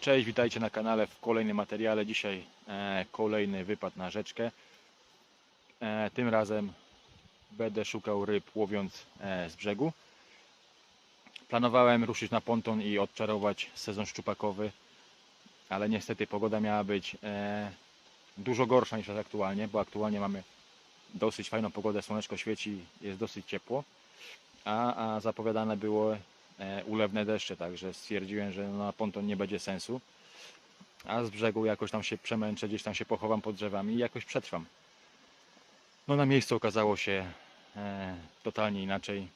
Cześć, witajcie na kanale w kolejnym materiale. Dzisiaj e, kolejny wypad na rzeczkę. E, tym razem będę szukał ryb łowiąc e, z brzegu. Planowałem ruszyć na ponton i odczarować sezon szczupakowy, ale niestety pogoda miała być e, dużo gorsza niż aktualnie, bo aktualnie mamy dosyć fajną pogodę, słoneczko świeci, jest dosyć ciepło, a, a zapowiadane było ulewne deszcze, także stwierdziłem, że na ponton nie będzie sensu, a z brzegu jakoś tam się przemęczę, gdzieś tam się pochowam pod drzewami i jakoś przetrwam. No na miejscu okazało się e, totalnie inaczej.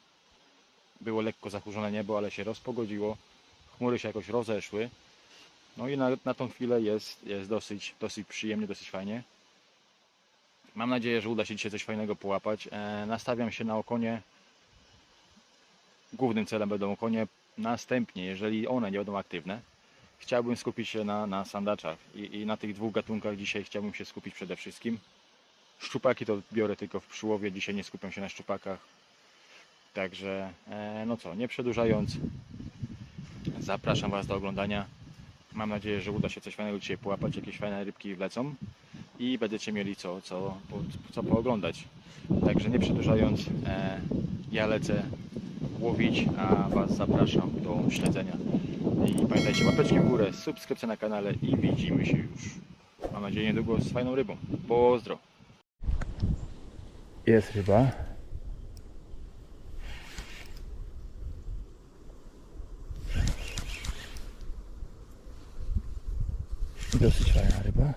Było lekko zachmurzone niebo, ale się rozpogodziło, chmury się jakoś rozeszły, no i na, na tą chwilę jest, jest dosyć, dosyć przyjemnie, dosyć fajnie. Mam nadzieję, że uda się dzisiaj coś fajnego połapać. E, nastawiam się na okonie. Głównym celem będą okonie. Następnie, jeżeli one nie będą aktywne, chciałbym skupić się na, na sandaczach I, i na tych dwóch gatunkach dzisiaj chciałbym się skupić przede wszystkim. Szczupaki to biorę tylko w przyłowie, dzisiaj nie skupiam się na szczupakach. Także, e, no co, nie przedłużając, zapraszam Was do oglądania. Mam nadzieję, że uda się coś fajnego dzisiaj połapać, jakieś fajne rybki wlecą i będziecie mieli co, co, co pooglądać. Także nie przedłużając, e, ja lecę łowić, a Was zapraszam do śledzenia. I pamiętajcie, łapeczki w górę, subskrypcja na kanale i widzimy się już. Mam nadzieję niedługo z fajną rybą. Pozdro! Jest ryba. Dosyć fajna ryba.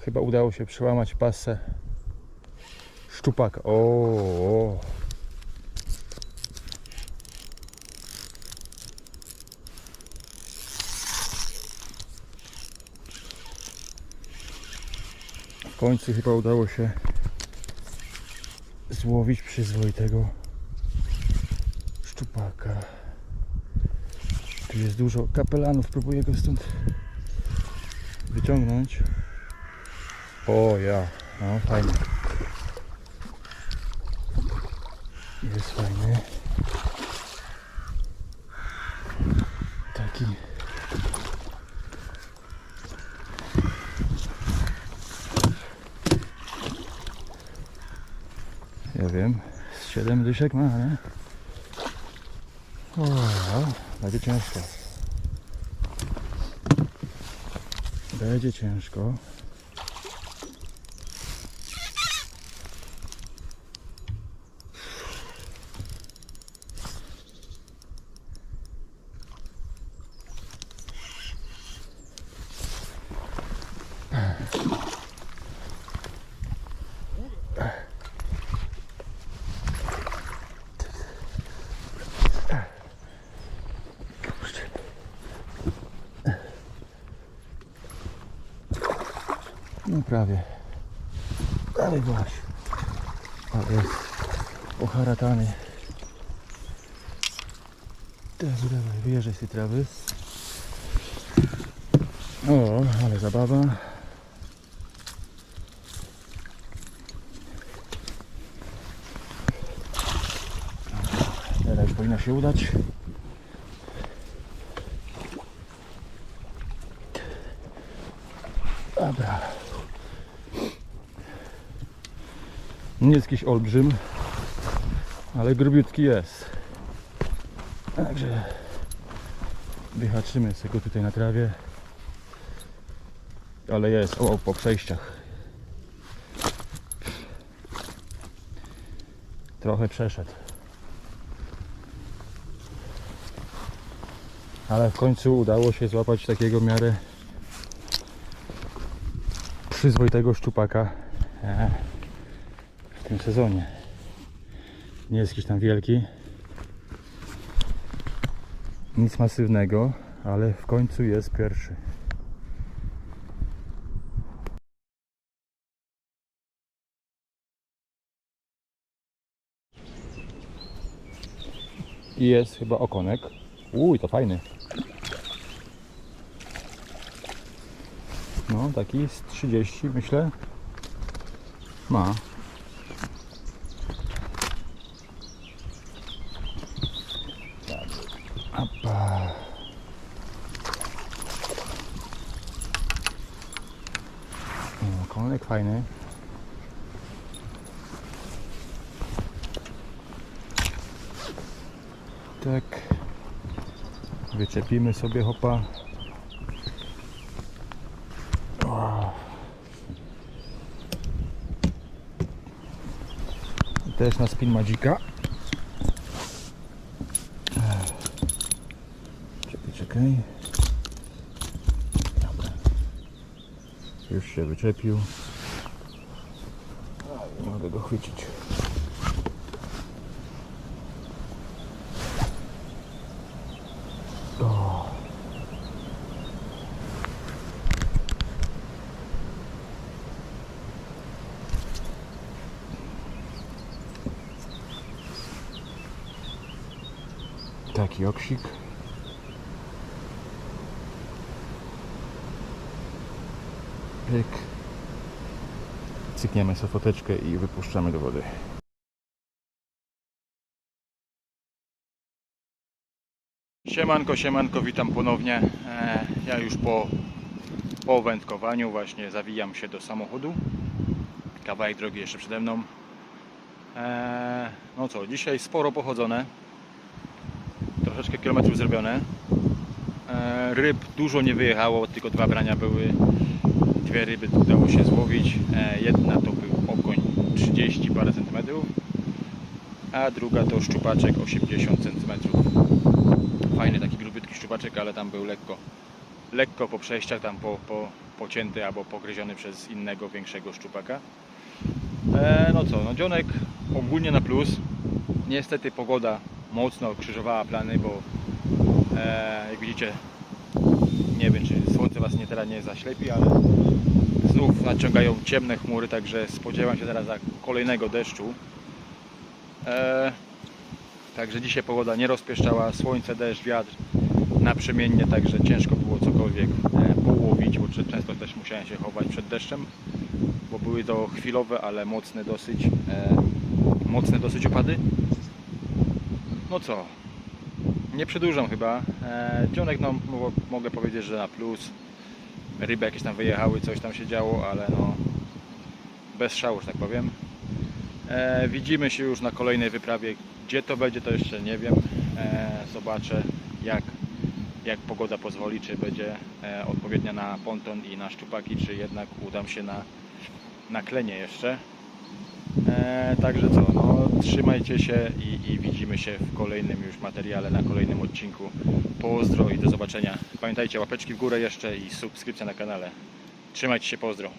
Chyba udało się przełamać pasę szczupaka. O. końcu chyba udało się złowić przyzwoitego szczupaka. Tu jest dużo kapelanów, próbuję go stąd wyciągnąć. O ja, no fajnie. Jest fajny. Taki. Ja wiem, z 7 dyszek ma, ale... O, będzie ciężko. Będzie ciężko. Prawie. Ale właśnie. Ale jest oharatany. Teraz dawaj, wyjeżdżaj z tej trawy. O, ale zabawa. Teraz powinno się udać. Dobra. Nie jest jakiś olbrzym, ale grubiutki jest. Także wyhaczymy sobie go tutaj na trawie. Ale jest, o, po przejściach. Trochę przeszedł. Ale w końcu udało się złapać takiego miarę przyzwoitego szczupaka tym sezonie. Nie jest jakiś tam wielki. Nic masywnego, ale w końcu jest pierwszy. I jest chyba okonek. Uj, to fajny. No, taki z 30 myślę. Ma. Fajny. Tak. Wyczepimy sobie hopa. Też na Spin Magica. Czekaj, czekaj. Już się wyczepił. A, Nie mogę go chwycić. Taki oksik. Pyk. Cykniemy sobie foteczkę i wypuszczamy do wody. Siemanko, siemanko, witam ponownie. E, ja już po, po wędkowaniu właśnie zawijam się do samochodu. Kawałek drogi jeszcze przede mną. E, no co, dzisiaj sporo pochodzone. Troszeczkę kilometrów zrobione. E, ryb dużo nie wyjechało, tylko dwa brania były. Dwie ryby udało się złowić. E, jedna to był okoń 30 parę centymetrów, a druga to szczupaczek 80 centymetrów. Fajny taki grubytki szczupaczek, ale tam był lekko, lekko po przejściach, tam po, po, pocięty albo pogryziony przez innego większego szczupaka. E, no co, no dzionek ogólnie na plus. Niestety pogoda mocno krzyżowała plany, bo jak widzicie, nie wiem czy słońce Was nie teraz nie zaślepi, ale znów naciągają ciemne chmury, także spodziewam się teraz kolejnego deszczu. E, także dzisiaj pogoda nie rozpieszczała, słońce, deszcz, wiatr naprzemiennie, także ciężko było cokolwiek e, połowić, bo często też musiałem się chować przed deszczem, bo były to chwilowe, ale mocne dosyć, e, mocne dosyć opady. No co, nie przedłużam chyba. E, dzionek no, mo- mogę powiedzieć, że na plus. Ryby jakieś tam wyjechały, coś tam się działo, ale no bez szału, że tak powiem. E, widzimy się już na kolejnej wyprawie. Gdzie to będzie, to jeszcze nie wiem. E, zobaczę, jak, jak pogoda pozwoli, czy będzie e, odpowiednia na ponton i na szczupaki, czy jednak udam się na, na klenie jeszcze. E, także co, no, trzymajcie się i, i widzimy się w kolejnym już materiale, na kolejnym odcinku. Pozdro i do zobaczenia. Pamiętajcie, łapeczki w górę jeszcze i subskrypcja na kanale. Trzymajcie się, pozdro.